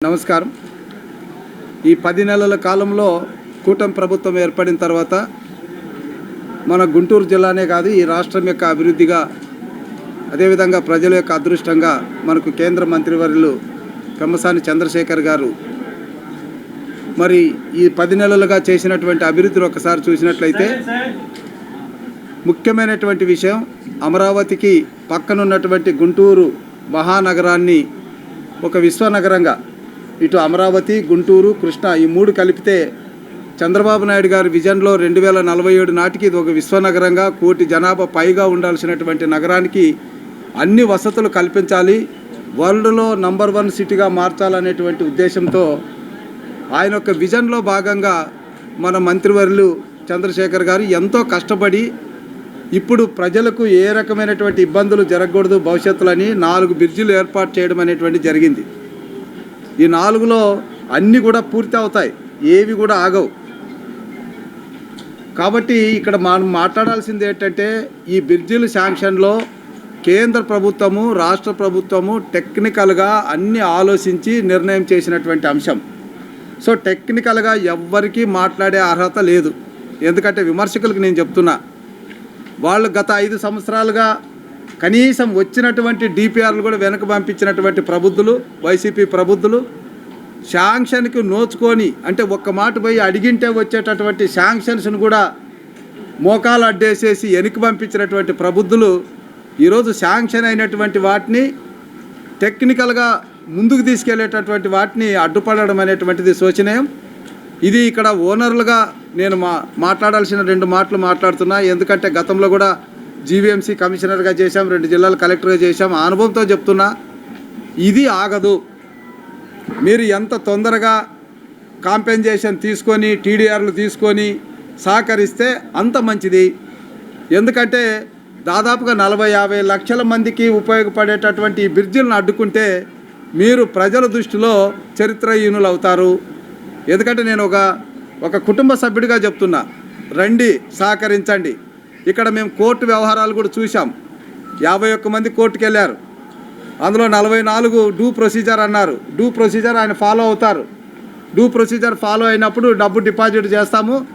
నమస్కారం. ఈ పది నెలల కాలంలో కూటమి ప్రభుత్వం ఏర్పడిన తర్వాత మన గుంటూరు జిల్లానే కాదు ఈ రాష్ట్రం యొక్క అభివృద్ధిగా అదేవిధంగా ప్రజల యొక్క అదృష్టంగా మనకు కేంద్ర మంత్రివర్యులు పెమ్మసాని చంద్రశేఖర్ గారు మరి ఈ పది నెలలుగా చేసినటువంటి అభివృద్ధిని ఒకసారి చూసినట్లయితే ముఖ్యమైనటువంటి విషయం అమరావతికి పక్కనున్నటువంటి గుంటూరు మహానగరాన్ని ఒక విశ్వనగరంగా ఇటు అమరావతి గుంటూరు కృష్ణ ఈ మూడు కలిపితే చంద్రబాబు నాయుడు గారి విజన్లో రెండు వేల నలభై ఏడు నాటికి ఇది ఒక విశ్వనగరంగా కోటి జనాభా పైగా ఉండాల్సినటువంటి నగరానికి అన్ని వసతులు కల్పించాలి. వరల్డ్లో నంబర్ వన్ సిటీగా మార్చాలనేటువంటి ఉద్దేశంతో ఆయన యొక్క విజన్లో భాగంగా మన మంత్రివర్యులు చంద్రశేఖర్ గారు ఎంతో కష్టపడి ఇప్పుడు ప్రజలకు ఏ రకమైనటువంటి ఇబ్బందులు జరగకూడదు భవిష్యత్తులని నాలుగు బ్రిడ్జిలు ఏర్పాటు చేయడం అనేటువంటి జరిగింది. ఈ నాలుగులో అన్నీ కూడా పూర్తి అవుతాయి. ఏవి కూడా ఆగవు. కాబట్టి ఇక్కడ మనం మాట్లాడాల్సింది ఏంటంటే ఈ బ్రిడ్జిల శాంక్షన్లో కేంద్ర ప్రభుత్వము రాష్ట్ర ప్రభుత్వము టెక్నికల్గా అన్ని ఆలోచించి నిర్ణయం చేసినటువంటి అంశం. సో టెక్నికల్గా ఎవ్వరికీ మాట్లాడే అర్హత లేదు. ఎందుకంటే విమర్శకులకు నేను చెప్తున్నా వాళ్ళు గత ఐదు సంవత్సరాలుగా కనీసం వచ్చినటువంటి డిపిఆర్లు కూడా వెనక పంపించినటువంటి ప్రబుద్ధులు వైసీపీ ప్రబుద్ధులు శాంక్షన్కి నోచుకొని అంటే ఒక్క మాట పోయి అడిగింటే వచ్చేటటువంటి శాంక్షన్స్ను కూడా మోకాలు అడ్డేసేసి వెనక్కి పంపించినటువంటి ప్రబుద్ధులు ఈరోజు శాంక్షన్ అయినటువంటి వాటిని టెక్నికల్గా ముందుకు తీసుకెళ్ళేటటువంటి వాటిని అడ్డుపడడం అనేటువంటిది శోచనీయం. ఇది ఇక్కడ ఓనర్లుగా నేను మా మాట్లాడాల్సిన రెండు మాటలు మాట్లాడుతున్నా. ఎందుకంటే గతంలో కూడా జీవీఎంసీ కమిషనర్గా చేశాం రెండు జిల్లాలు కలెక్టర్గా చేశాం. ఆ అనుభవంతో చెప్తున్నా ఇది ఆగదు. మీరు ఎంత తొందరగా కాంపెన్సేషన్ తీసుకొని టీడీఆర్లు తీసుకొని సహకరిస్తే అంత మంచిది. ఎందుకంటే దాదాపుగా నలభై యాభై లక్షల మందికి ఉపయోగపడేటటువంటి ఈ బ్రిడ్జిలను అడ్డుకుంటే మీరు ప్రజల దృష్టిలో చరిత్రహీనులు అవుతారు ఎందుకంటే నేను ఒక ఒక కుటుంబ సభ్యుడిగా చెప్తున్నా రండి సహకరించండి. ఇక్కడ మేము కోర్టు వ్యవహారాలు కూడా చూసాం యాభై ఒక్క మంది కోర్టుకు వెళ్ళారు అందులో నలభై నాలుగు డూ ప్రొసీజర్ అన్నారు. డూ ప్రొసీజర్ ఆయన ఫాలో అవుతారు. డూ ప్రొసీజర్ ఫాలో అయినప్పుడు డబ్బు డిపాజిట్ చేస్తాము.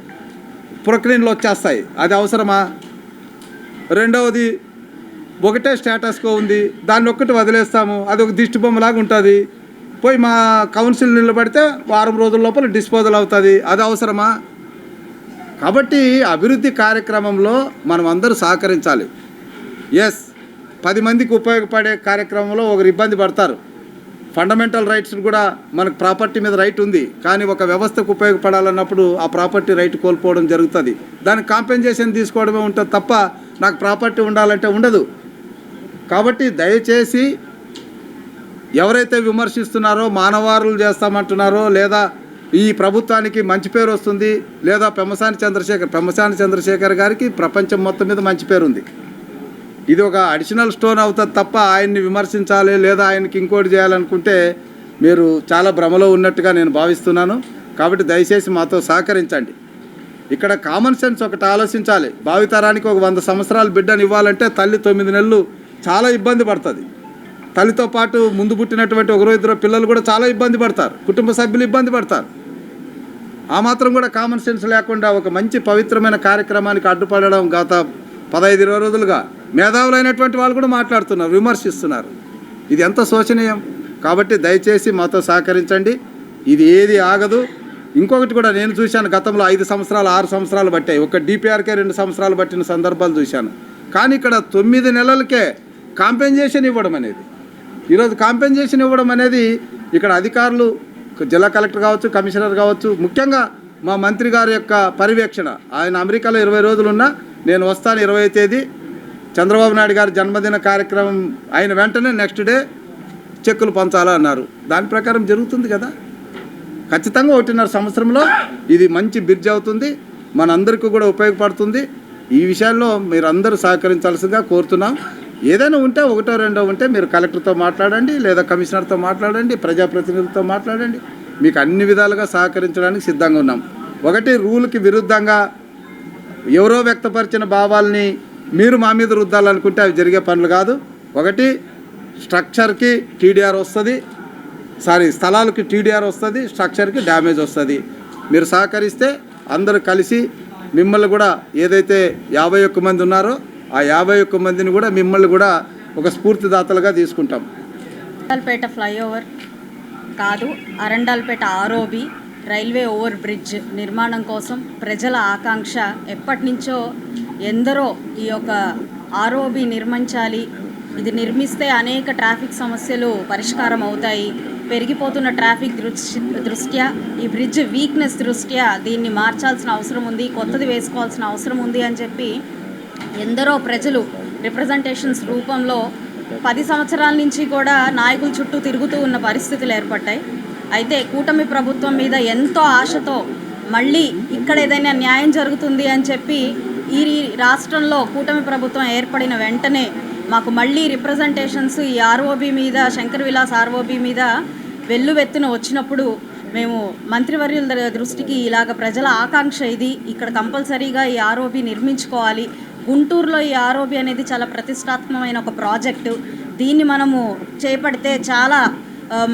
ప్రొక్లీన్లు వచ్చేస్తాయి. అది అవసరమా? రెండవది ఒకటే స్టేటస్కో ఉంది. దాన్ని ఒక్కటి వదిలేస్తాము. అది ఒక దిష్టి బొమ్మలాగా ఉంటుంది. పోయి మా కౌన్సిల్ నిలబడితే వారం రోజుల లోపల డిస్పోజల్ అవుతుంది. అది అవసరమా? కాబట్టి అభివృద్ధి కార్యక్రమంలో మనం అందరూ సహకరించాలి. ఎస్ పది మందికి ఉపయోగపడే కార్యక్రమంలో ఒకరు ఇబ్బంది పడతారు. ఫండమెంటల్ రైట్స్ కూడా మనకు ప్రాపర్టీ మీద రైట్ ఉంది. కానీ ఒక వ్యవస్థకు ఉపయోగపడాలన్నప్పుడు ఆ ప్రాపర్టీ రైట్ కోల్పోవడం జరుగుతుంది. దానికి కాంపెన్సేషన్ తీసుకోవడమే ఉంటుంది తప్ప నాకు ప్రాపర్టీ ఉండాలంటే ఉండదు. కాబట్టి దయచేసి ఎవరైతే విమర్శిస్తున్నారో మానవారులు చేస్తామంటున్నారో లేదా ఈ ప్రభుత్వానికి మంచి పేరు వస్తుంది లేదా పెమ్మసాని చంద్రశేఖర్ పెమ్మసాని చంద్రశేఖర్ గారికి ప్రపంచం మొత్తం మీద మంచి పేరు ఉంది. ఇది ఒక అడిషనల్ స్టోన్ అవుతుంది తప్ప ఆయన్ని విమర్శించాలి లేదా ఆయనకి ఇంకోటి చేయాలనుకుంటే మీరు చాలా భ్రమలో ఉన్నట్టుగా నేను భావిస్తున్నాను. కాబట్టి దయచేసి మాతో సహకరించండి. ఇక్కడ కామన్ సెన్స్ ఒకటి ఆలోచించాలి. భావితరానికి ఒక వంద సంవత్సరాల బిడ్డను ఇవ్వాలంటే తల్లి తొమ్మిది నెలలు చాలా ఇబ్బంది పడుతుంది. తల్లితో పాటు ముందు పుట్టినటువంటి ఒకరో ఇద్దరు పిల్లలు కూడా చాలా ఇబ్బంది పడతారు. కుటుంబ సభ్యులు ఇబ్బంది పడతారు. ఆ మాత్రం కూడా కామన్ సెన్స్ లేకుండా ఒక మంచి పవిత్రమైన కార్యక్రమానికి అడ్డుపడడం గత పదహైదు ఇరవై రోజులుగా మేధావులైనటువంటి వాళ్ళు కూడా మాట్లాడుతున్నారు విమర్శిస్తున్నారు. ఇది ఎంత శోచనీయం? కాబట్టి దయచేసి మాతో సహకరించండి. ఇది ఏది ఆగదు. ఇంకొకటి కూడా నేను చూశాను గతంలో ఐదు సంవత్సరాలు ఆరు సంవత్సరాలు పట్టాయి. ఒక డిపిఆర్కే రెండు సంవత్సరాలు పట్టిన సందర్భాలు చూశాను. కానీ ఇక్కడ తొమ్మిది నెలలకే కాంపెన్సేషన్ ఇవ్వడం అనేది ఈరోజు కాంపెన్సేషన్ ఇవ్వడం అనేది ఇక్కడ అధికారులు జిల్లా కలెక్టర్ కావచ్చు కమిషనర్ కావచ్చు ముఖ్యంగా మా మంత్రి గారి యొక్క పర్యవేక్షణ. ఆయన అమెరికాలో ఇరవై రోజులున్నా నేను వస్తాను ఇరవై తేదీ. చంద్రబాబు నాయుడు గారి జన్మదిన కార్యక్రమం అయిన వెంటనే నెక్స్ట్ డే చెక్కులు పంచాలా అన్నారు. దాని ప్రకారం జరుగుతుంది కదా. ఖచ్చితంగా ఒకటిన్నర సంవత్సరంలో ఇది మంచి బ్రిడ్జ్ అవుతుంది. మనందరికీ కూడా ఉపయోగపడుతుంది. ఈ విషయాల్లో మీరు అందరూ సహకరించాల్సిందిగా కోరుతున్నాం. ఏదైనా ఉంటే ఒకటో రెండో ఉంటే మీరు కలెక్టర్తో మాట్లాడండి లేదా కమిషనర్తో మాట్లాడండి ప్రజాప్రతినిధులతో మాట్లాడండి. మీకు అన్ని విధాలుగా సహకరించడానికి సిద్ధంగా ఉన్నాం. ఒకటి రూల్కి విరుద్ధంగా ఎవరో వ్యక్తపరిచిన భావాల్ని మీరు మా మీద రుద్దాలనుకుంటే అవి జరిగే పనులు కాదు. ఒకటి స్ట్రక్చర్కి టీడీఆర్ వస్తుంది. సారీ స్థలాలకి టీడీఆర్ వస్తుంది స్ట్రక్చర్కి డ్యామేజ్ వస్తుంది. మీరు సహకరిస్తే అందరూ కలిసి మిమ్మల్ని కూడా ఏదైతే యాభై ఒక్క మంది ఉన్నారో ఆ యాభై ఒక్క మందిని కూడా మిమ్మల్ని కూడా ఒక స్ఫూర్తిదాతలుగా తీసుకుంటాం. అరండాల్పేట ఫ్లైఓవర్ కాదు Arundelpet ROB railway over bridge నిర్మాణం కోసం ప్రజల ఆకాంక్ష ఎప్పటి నుంచో ఎందరో ఈ యొక్క ఆర్ఓబి నిర్మించాలి. ఇది నిర్మిస్తే అనేక ట్రాఫిక్ సమస్యలు పరిష్కారం అవుతాయి. పెరిగిపోతున్న ట్రాఫిక్ దృష్టి దృష్ట్యా ఈ బ్రిడ్జ్ వీక్నెస్ దృష్ట్యా దీన్ని మార్చాల్సిన అవసరం ఉంది కొత్తది వేసుకోవాల్సిన అవసరం ఉంది అని చెప్పి ఎందరో ప్రజలు రిప్రజెంటేషన్స్ రూపంలో పది సంవత్సరాల నుంచి కూడా నాయకుల చుట్టూ తిరుగుతూ ఉన్న పరిస్థితులు ఏర్పడ్డాయి. అయితే కూటమి ప్రభుత్వం మీద ఎంతో ఆశతో మళ్ళీ ఇక్కడ ఏదైనా న్యాయం జరుగుతుంది అని చెప్పి ఈ రాష్ట్రంలో కూటమి ప్రభుత్వం ఏర్పడిన వెంటనే మాకు మళ్ళీ రిప్రజెంటేషన్స్ ఈ ఆర్ఓబి మీద శంకర్ విలాస్ ఆర్ఓబి మీద వెల్లువెత్తున వచ్చినప్పుడు మేము మంత్రివర్యుల దృష్టికి ఇలాగ ప్రజల ఆకాంక్ష ఇది. ఇక్కడ కంపల్సరీగా ఈ ఆర్ఓబి నిర్మించుకోవాలి. గుంటూరులో ఈ ఆర్ఓబి అనేది చాలా ప్రతిష్టాత్మకమైన ఒక ప్రాజెక్టు. దీన్ని మనము చేపడితే చాలా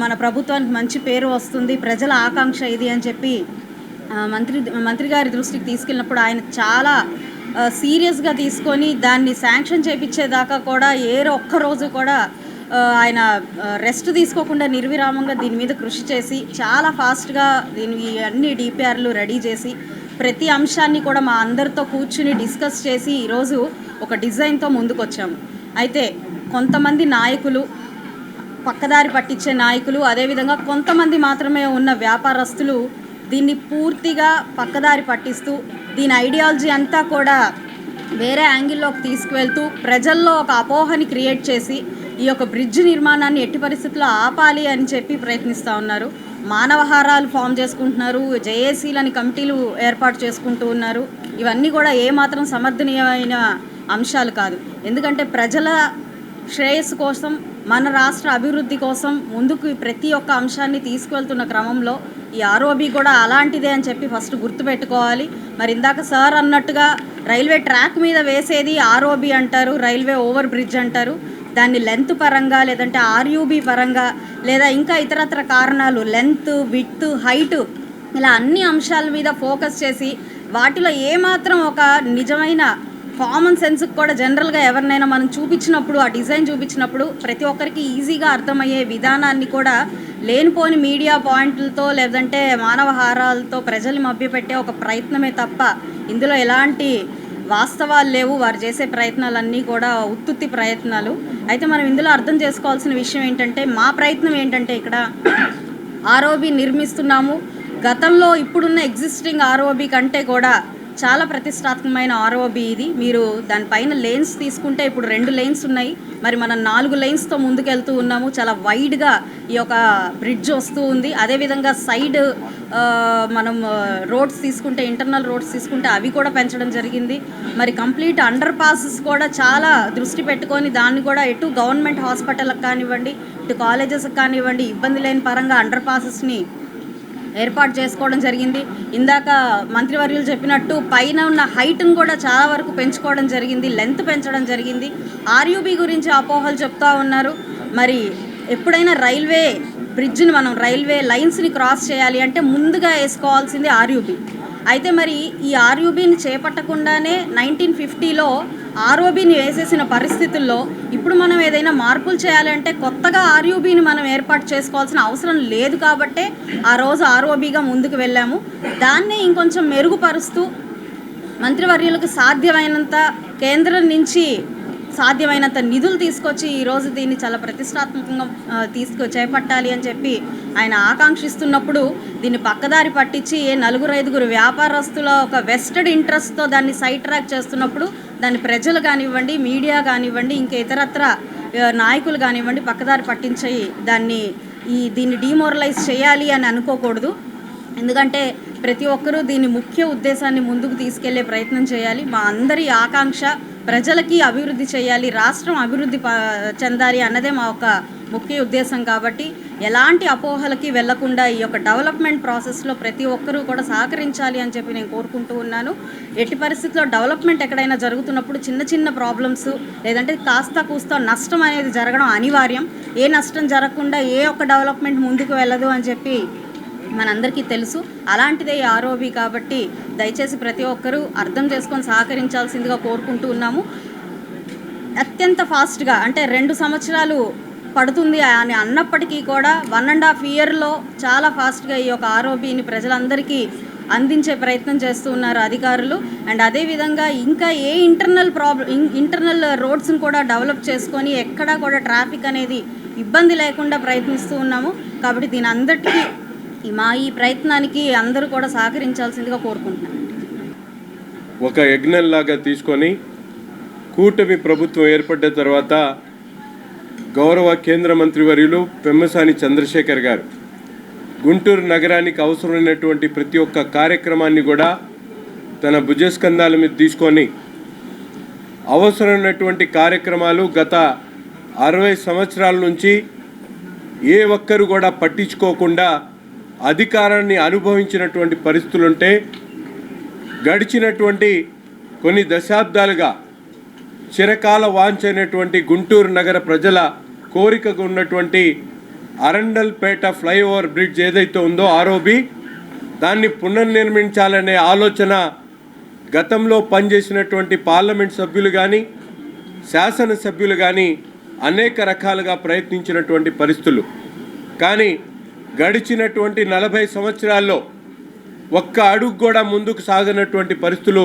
మన ప్రభుత్వానికి మంచి పేరు వస్తుంది. ప్రజల ఆకాంక్ష ఇది అని చెప్పి మంత్రి మంత్రి గారి దృష్టికి తీసుకెళ్ళినప్పుడు ఆయన చాలా సీరియస్గా తీసుకొని దాన్ని శాంక్షన్ చేపించేదాకా కూడా ఏ ఒక్క రోజు కూడా ఆయన రెస్ట్ తీసుకోకుండా నిర్విరామంగా దీని మీద కృషి చేసి చాలా ఫాస్ట్గా దీని అన్ని డిపిఆర్లు రెడీ చేసి ప్రతి అంశాన్ని కూడా మా అందరితో కూర్చుని డిస్కస్ చేసి ఈరోజు ఒక డిజైన్తో ముందుకొచ్చాము. అయితే కొంతమంది నాయకులు పక్కదారి పట్టించే నాయకులు అదేవిధంగా కొంతమంది మాత్రమే ఉన్న వ్యాపారస్తులు దీన్ని పూర్తిగా పక్కదారి పట్టిస్తూ దీని ఐడియాలజీ అంతా కూడా వేరే యాంగిల్లోకి తీసుకువెళ్తూ ప్రజల్లో ఒక అపోహని క్రియేట్ చేసి ఈ యొక్క బ్రిడ్జ్ నిర్మాణాన్ని ఎట్టి పరిస్థితుల్లో ఆపాలి అని చెప్పి ప్రయత్నిస్తూ ఉన్నారు. మానవహారాలు ఫామ్ చేసుకుంటున్నారు జేఏసీలని కమిటీలు ఏర్పాటు చేసుకుంటూ ఉన్నారు. ఇవన్నీ కూడా ఏమాత్రం సమర్థనీయమైన అంశాలు కాదు. ఎందుకంటే ప్రజల శ్రేయస్సు కోసం మన రాష్ట్ర అభివృద్ధి కోసం ముందుకు ప్రతి ఒక్క అంశాన్ని తీసుకువెళ్తున్న క్రమంలో ఈ ఆర్ఓబి కూడా అలాంటిదే అని చెప్పి ఫస్ట్ గుర్తుపెట్టుకోవాలి. మరి ఇందాక సార్ అన్నట్టుగా రైల్వే ట్రాక్ మీద వేసేది ఆర్ఓబి అంటారు రైల్వే ఓవర్ బ్రిడ్జ్ అంటారు. దాన్ని లెంత్ పరంగా లేదంటే ఆర్యూబి పరంగా లేదా ఇంకా ఇతరత్ర కారణాలు లెంత్ విత్ హైట్ ఇలా అన్ని అంశాల మీద ఫోకస్ చేసి వాటిలో ఏమాత్రం ఒక నిజమైన కామన్ సెన్స్కి కూడా జనరల్గా ఎవరినైనా మనం చూపించినప్పుడు ఆ డిజైన్ చూపించినప్పుడు ప్రతి ఒక్కరికి ఈజీగా అర్థమయ్యే విధానాన్ని కూడా లేనిపోని మీడియా పాయింట్లతో లేదంటే మానవ హారాలతో ప్రజల్ని మభ్యపెట్టే ఒక ప్రయత్నమే తప్ప ఇందులో ఎలాంటి వాస్తవాలు లేవు వారు చేసే ప్రయత్నాలన్నీ కూడా ఉత్తుత్తి ప్రయత్నాలు. అయితే మనం ఇందులో అర్థం చేసుకోవాల్సిన విషయం ఏంటంటే మా ప్రయత్నం ఏంటంటే ఇక్కడ ఆర్ఓబి నిర్మిస్తున్నాము. గతంలో ఇప్పుడున్న ఎగ్జిస్టింగ్ ఆర్ఓబి కంటే కూడా చాలా ప్రతిష్టాత్మకమైన ఆర్ఓబి ఇది. మీరు దానిపైన లేన్స్ తీసుకుంటే ఇప్పుడు రెండు లేన్స్ ఉన్నాయి. మరి మనం నాలుగు లేన్స్తో ముందుకెళ్తూ ఉన్నాము. చాలా వైడ్గా ఈ యొక్క బ్రిడ్జ్ వస్తూ ఉంది. అదేవిధంగా సైడ్ మనం రోడ్స్ తీసుకుంటే ఇంటర్నల్ రోడ్స్ తీసుకుంటే అవి కూడా పెంచడం జరిగింది. మరి కంప్లీట్ అండర్ పాసెస్ కూడా చాలా దృష్టి పెట్టుకొని దాన్ని కూడా ఎటు గవర్నమెంట్ హాస్పిటల్కి కానివ్వండి ఇటు కాలేజెస్కి కానివ్వండి ఇబ్బంది లేని పరంగా అండర్ పాసెస్ని ఏర్పాటు చేసుకోవడం జరిగింది. ఇందాక మంత్రివర్యులు చెప్పినట్టు పైన ఉన్న హైట్ను కూడా చాలా వరకు పెంచుకోవడం జరిగింది. లెంత్ పెంచడం జరిగింది. ఆర్యూబీ గురించి అపోహలు చెప్తా ఉన్నారు. మరి ఎప్పుడైనా రైల్వే బ్రిడ్జ్ని మనం రైల్వే లైన్స్ని క్రాస్ చేయాలి అంటే ముందుగా వేసుకోవాల్సింది ఆర్యూబీ. అయితే మరి ఈ ఆర్యూబీని చేపట్టకుండానే నైన్టీన్ ఫిఫ్టీలో ఆర్ఓబీని వేసేసిన పరిస్థితుల్లో ఇప్పుడు మనం ఏదైనా మార్పులు చేయాలంటే కొత్తగా ఆర్యూబీని మనం ఏర్పాటు చేసుకోవాల్సిన అవసరం లేదు కాబట్టే ఆ రోజు ఆర్ఓబీగా ముందుకు వెళ్ళాము. దాన్నే ఇంకొంచెం మెరుగుపరుస్తూ మంత్రివర్యులకు సాధ్యమైనంత కేంద్రం నుంచి సాధ్యమైనంత నిధులు తీసుకొచ్చి ఈరోజు దీన్ని చాలా ప్రతిష్టాత్మకంగా తీసుకు చేపట్టాలి అని చెప్పి ఆయన ఆకాంక్షిస్తున్నప్పుడు దీన్ని పక్కదారి పట్టించి ఏ నలుగురు ఐదుగురు వ్యాపారస్తుల ఒక వెస్టెడ్ ఇంట్రెస్ట్తో దాన్ని సైడ్ ట్రాక్ చేస్తున్నప్పుడు దాన్ని ప్రజలు కానివ్వండి మీడియా కానివ్వండి ఇంకా ఇతరత్ర నాయకులు కానివ్వండి పక్కదారి పట్టించి దాన్ని ఈ దీన్ని డిమోరలైజ్ చేయాలి అని అనుకోకూడదు. ఎందుకంటే ప్రతి ఒక్కరూ దీని ముఖ్య ఉద్దేశాన్ని ముందుకు తీసుకెళ్ళే ప్రయత్నం చేయాలి. మా అందరి ఆకాంక్ష ప్రజలకి అభివృద్ధి చేయాలి రాష్ట్రం అభివృద్ధి ప- చెందాలి అన్నదే మా ఒక ముఖ్య ఉద్దేశం కాబట్టి ఎలాంటి అపోహలకి వెళ్ళకుండా ఈ యొక్క డెవలప్మెంట్ ప్రాసెస్లో ప్రతి ఒక్కరూ కూడా సహకరించాలి అని చెప్పి నేను కోరుకుంటూ ఉన్నాను. ఎట్టి పరిస్థితుల్లో డెవలప్మెంట్ ఎక్కడైనా జరుగుతున్నప్పుడు చిన్న చిన్న ప్రాబ్లమ్స్ లేదంటే కాస్త కూస్త నష్టం అనేది జరగడం అనివార్యం. ఏ నష్టం జరగకుండా ఏ ఒక్క డెవలప్మెంట్ ముందుకు వెళ్ళదు అని చెప్పి మనందరికీ తెలుసు. అలాంటిదే ఈ ఆర్ఓబి కాబట్టి దయచేసి ప్రతి ఒక్కరూ అర్థం చేసుకొని సహకరించాల్సిందిగా కోరుకుంటూ ఉన్నాము. అత్యంత ఫాస్ట్గా అంటే రెండు సంవత్సరాలు పడుతుంది అని అన్నప్పటికీ కూడా వన్ అండ్ హాఫ్ ఇయర్లో చాలా ఫాస్ట్గా ఈ యొక్క ఆరోబీని ప్రజలందరికీ అందించే ప్రయత్నం చేస్తూ ఉన్నారు అధికారులు. అండ్ అదేవిధంగా ఇంకా ఏ ఇంటర్నల్ ప్రాబ్లం ఇంటర్నల్ రోడ్స్ని కూడా డెవలప్ చేసుకొని ఎక్కడా కూడా ట్రాఫిక్ అనేది ఇబ్బంది లేకుండా ప్రయత్నిస్తూ ఉన్నాము. కాబట్టి దీని అందరికీ మా ఈ ప్రయత్నానికి అందరూ కూడా సహకరించాల్సిందిగా కోరుకుంటున్నాను. ఒక యజ్ఞంలాగా తీసుకొని కూటమి ప్రభుత్వం ఏర్పడ్డ తర్వాత గౌరవ కేంద్ర మంత్రివర్యులు పెమ్మసాని చంద్రశేఖర్ గారు గుంటూరు నగరానికి అవసరమైనటువంటి ప్రతి ఒక్క కార్యక్రమాన్ని కూడా తన భుజస్కంధాల మీద తీసుకొని అవసరమైనటువంటి కార్యక్రమాలు గత అరవై సంవత్సరాల నుంచి ఏ ఒక్కరు కూడా పట్టించుకోకుండా అధికారాన్ని అనుభవించినటువంటి పరిస్థితులుంటే గడిచినటువంటి కొన్ని దశాబ్దాలుగా చిరకాల వాంఛైనటువంటి గుంటూరు నగర ప్రజల కోరికకు ఉన్నటువంటి అరండల్పేట ఫ్లైఓవర్ బ్రిడ్జ్ ఏదైతే ఉందో ఆరోబి దాన్ని పునర్నిర్మించాలనే ఆలోచన గతంలో పనిచేసినటువంటి పార్లమెంట్ సభ్యులు కానీ శాసనసభ్యులు కానీ అనేక రకాలుగా ప్రయత్నించినటువంటి పరిస్థితులు. కానీ గడిచినటువంటి నలభై సంవత్సరాల్లో ఒక్క అడుగు కూడా ముందుకు సాగినటువంటి పరిస్థితులు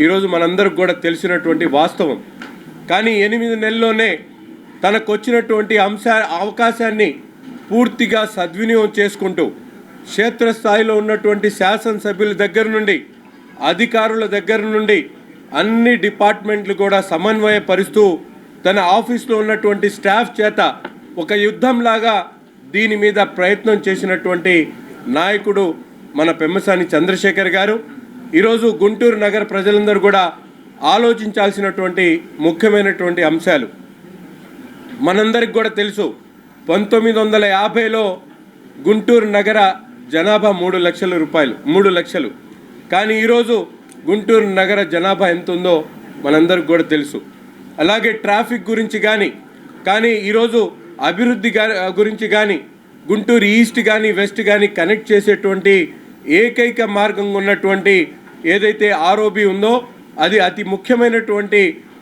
ఈరోజు మనందరికి కూడా తెలిసినటువంటి వాస్తవం. కానీ ఎనిమిది నెలల్లోనే తనకు వచ్చినటువంటి అంశ అవకాశాన్ని పూర్తిగా సద్వినియోగం చేసుకుంటూ క్షేత్రస్థాయిలో ఉన్నటువంటి శాసనసభ్యుల దగ్గర నుండి అధికారుల దగ్గర నుండి అన్ని డిపార్ట్మెంట్లు కూడా సమన్వయపరుస్తూ తన ఆఫీస్లో ఉన్నటువంటి స్టాఫ్ చేత ఒక యుద్ధంలాగా దీని మీద ప్రయత్నం చేసినటువంటి నాయకుడు మన పెమ్మసాని చంద్రశేఖర్ గారు. ఈరోజు గుంటూరు నగర ప్రజలందరూ కూడా ఆలోచించాల్సినటువంటి ముఖ్యమైనటువంటి అంశాలు. మనందరికి కూడా తెలుసు పంతొమ్మిది వందల యాభైలో గుంటూరు నగర జనాభా మూడు లక్షల రూపాయలు మూడు లక్షలు. కానీ ఈరోజు గుంటూరు నగర జనాభా ఎంత ఉందో మనందరికి కూడా తెలుసు. అలాగే ట్రాఫిక్ గురించి కానీ కానీ ఈరోజు అభివృద్ధి గురించి కానీ గుంటూరు ఈస్ట్ కానీ వెస్ట్ కానీ కనెక్ట్ చేసేటువంటి ఏకైక మార్గం ఉన్నటువంటి ఏదైతే ఆర్ఓబి ఉందో అది అతి ముఖ్యమైనటువంటి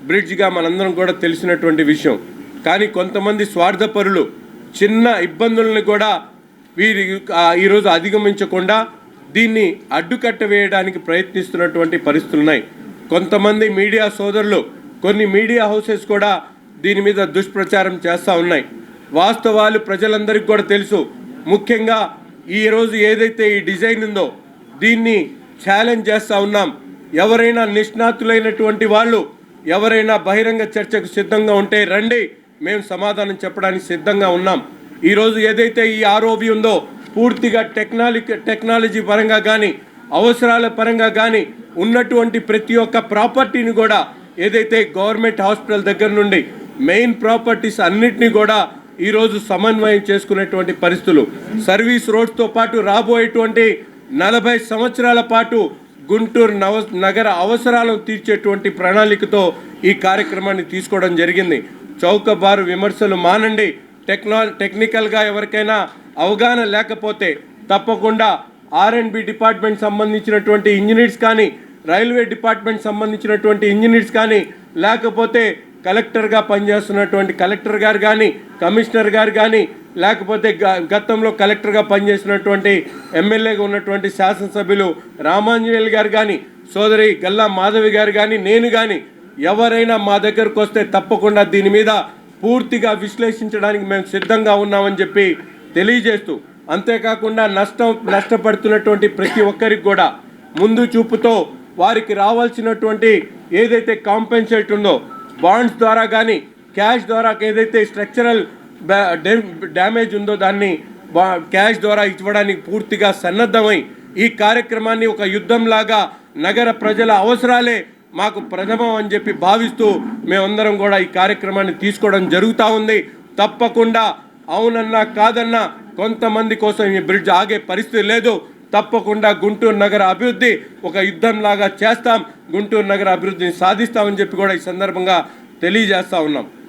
బ్రిడ్జ్గా మనందరం కూడా తెలిసినటువంటి విషయం. కానీ కొంతమంది స్వార్థపరులు చిన్న ఇబ్బందులను కూడా వీరి ఈరోజు అధిగమించకుండా దీన్ని అడ్డుకట్ట వేయడానికి ప్రయత్నిస్తున్నటువంటి పరిస్థితులు ఉన్నాయి. కొంతమంది మీడియా సోదరులు కొన్ని మీడియా హౌసెస్ కూడా దీని మీద దుష్ప్రచారం చేస్తూ ఉన్నాయి. వాస్తవాలు ప్రజలందరికీ కూడా తెలుసు. ముఖ్యంగా ఈరోజు ఏదైతే ఈ డిజైన్ ఉందో దీన్ని ఛాలెంజ్ చేస్తూ ఉన్నాం. ఎవరైనా నిష్ణాతులైనటువంటి వాళ్ళు ఎవరైనా బహిరంగ చర్చకు సిద్ధంగా ఉంటే రండి మేము సమాధానం చెప్పడానికి సిద్ధంగా ఉన్నాం. ఈరోజు ఏదైతే ఈ ఆర్ఓబి ఉందో పూర్తిగా టెక్నాలజీ టెక్నాలజీ పరంగా కానీ అవసరాల పరంగా కానీ ఉన్నటువంటి ప్రతి ఒక్క ప్రాపర్టీని కూడా ఏదైతే గవర్నమెంట్ హాస్పిటల్ దగ్గర నుండి మెయిన్ ప్రాపర్టీస్ అన్నిటినీ కూడా ఈరోజు సమన్వయం చేసుకునేటువంటి పరిస్థితులు. సర్వీస్ రోడ్స్తో పాటు రాబోయేటువంటి నలభై సంవత్సరాల పాటు గుంటూరు నవ నగర అవసరాలను తీర్చేటువంటి ప్రణాళికతో ఈ కార్యక్రమాన్ని తీసుకోవడం జరిగింది. చౌకబారు విమర్శలు మానండి. టెక్నా టెక్నికల్గా ఎవరికైనా అవగాహన లేకపోతే తప్పకుండా ఆర్ అండ్ బి డిపార్ట్మెంట్ సంబంధించినటువంటి ఇంజనీర్స్ కానీ రైల్వే డిపార్ట్మెంట్ సంబంధించినటువంటి ఇంజనీర్స్ కానీ లేకపోతే కలెక్టర్గా పనిచేస్తున్నటువంటి కలెక్టర్ గారు కానీ కమిషనర్ గారు కానీ లేకపోతే గ- గతంలో కలెక్టర్గా పనిచేసినటువంటి ఎమ్మెల్యేగా ఉన్నటువంటి శాసనసభ్యులు రామాంజనేయులు గారు కానీ సోదరి గల్లా మాధవి గారు కానీ నేను కానీ ఎవరైనా మా దగ్గరకు వస్తే తప్పకుండా దీని మీద పూర్తిగా విశ్లేషించడానికి మేము సిద్ధంగా ఉన్నామని చెప్పి తెలియజేస్తూ అంతేకాకుండా నష్టం నష్టపడుతున్నటువంటి ప్రతి ఒక్కరికి కూడా ముందు చూపుతో వారికి రావాల్సినటువంటి ఏదైతే కాంపెన్సేట్ ఉందో బాండ్స్ ద్వారా కానీ క్యాష్ ద్వారా ఏదైతే స్ట్రక్చరల్ డ్యామేజ్ ఉందో దాన్ని బా క్యాష్ ద్వారా ఇవ్వడానికి పూర్తిగా సన్నద్ధమై ఈ కార్యక్రమాన్ని ఒక యుద్ధంలాగా నగర ప్రజల అవసరాలే మాకు ప్రథమం అని చెప్పి భావిస్తూ మేమందరం కూడా ఈ కార్యక్రమాన్ని తీసుకోవడం జరుగుతూ ఉంది. తప్పకుండా అవునన్నా కాదన్నా కొంతమంది కోసం ఈ బ్రిడ్జ్ ఆగే పరిస్థితి లేదు. తప్పకుండా గుంటూరు నగర అభివృద్ధి ఒక యుద్ధంలాగా చేస్తాం. గుంటూరు నగర అభివృద్ధిని సాధిస్తామని చెప్పి కూడా ఈ సందర్భంగా తెలియజేస్తా ఉన్నాం.